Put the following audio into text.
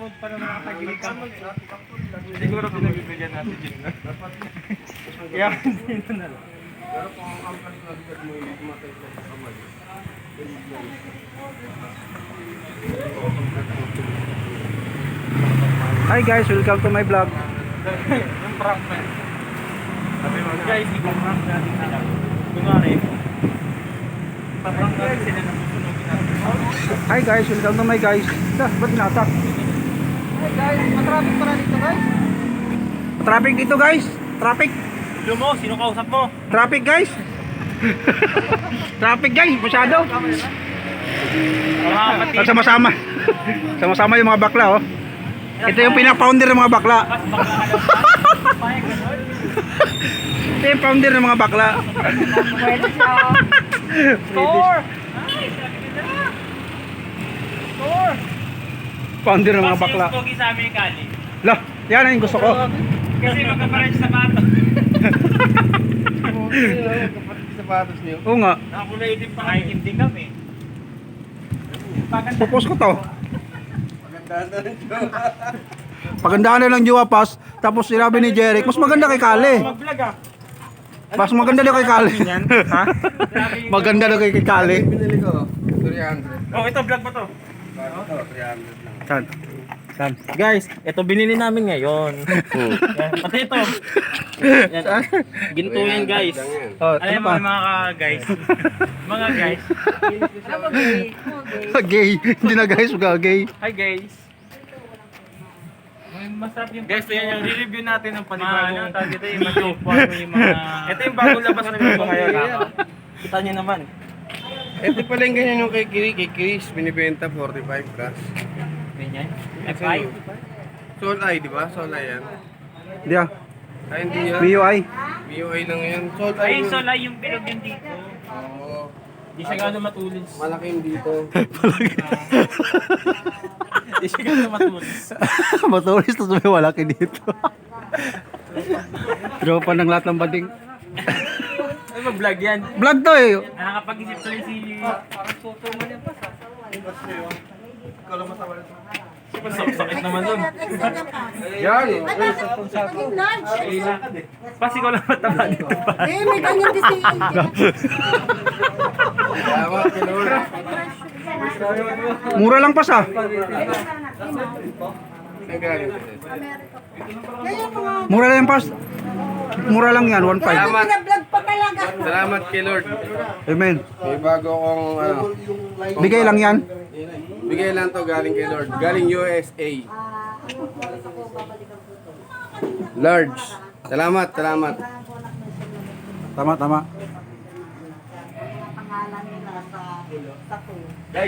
mode para makakagilid ka. Siguro pinagbibigyan natin no? Kaya dito na lang. Pero kung ang na bigat mo, hindi tumatay sa kamay. Hi guys, welcome to my vlog. Yung prank na. Sabi mo, guys, ipaprank natin sila. Kunwari, paprank natin sila na susunogin natin. Hi guys, welcome to my guys. Dah, ba't natak? Hey guys, matraffic pala dito guys. Traffic dito guys. Traffic. Hello mo, sino kausap mo? Traffic guys. Traffic guys, masyado. Mga kapatid. Sama-sama. Sama-sama yung mga bakla oh. Ito yung pinaka-founder ng mga bakla. Ito yung founder ng mga bakla. Score! Na. Score! Founder ng mga Kasi bakla. yung pogi sa amin kali. Lah, yan ang gusto ko. Kasi magkaparan sa bato. Sapatos niyo. Oo nga. Nakakulay din pa kayo. Hindi kami. Pupos ko to. Magandaan na rin siya. Pagandahan na lang Jowa Pass. Tapos sinabi ni Jeric, mas maganda kay Kale. Mag-vlog ah. Mas maganda daw kay Kale. Ha? maganda daw kay Kale. Pinili ko, 300. Oh, ito vlog pa to. Ito, 300 lang. Saan? Saan? Guys, ito binili namin ngayon. Yan, pati ito. Yan. Ginto yan guys. Oh, Alam ano mo pa? mga ka- guys. mga guys. gay. Hindi na guys, mga gay. Hi guys. Masarap yung Guys, ito yan yung re-review natin ng panibagong ano, tawag ito yung mga... Ito yung bagong labas na video ngayon. Kita nyo naman. Ito pala yung ganyan yung kay Kiri, kay Chris, binibenta 45 plus. Ganyan. F5. Soul Eye, di ba? Soul Eye yan. Hindi ah. Ay, hindi yan. MIUI. MIUI lang yan. Soul Eye. Ay, yun. so lang yung bilog yun dito. Oo. Di siya gano'n matulis. Malaking dito. Di siya gano'n matulis. Matulis tapos may walaki dito. Tropa ng lahat ng banding. Ay, mag-vlog yan. Vlog to eh. Nakakapag-isip tuloy si... Parang soto mo yan pa. Sakit naman dun. Yan. Large. Pas ikaw lang mataba dito pa. Eh, may ganyan din si Salamat, Kilor. Mura lang ah. Ito? Kaya mga... Mura lang pas. Mura lang yan, 1.5. Kaya vlog pa talaga. Salamat kay Lord. Amen. May bago akong ano, Bigay lang yan. Bigay lang to galing kay Lord. Galing USA. Large. Salamat, salamat. Tama, tama. pangalan nila sa sa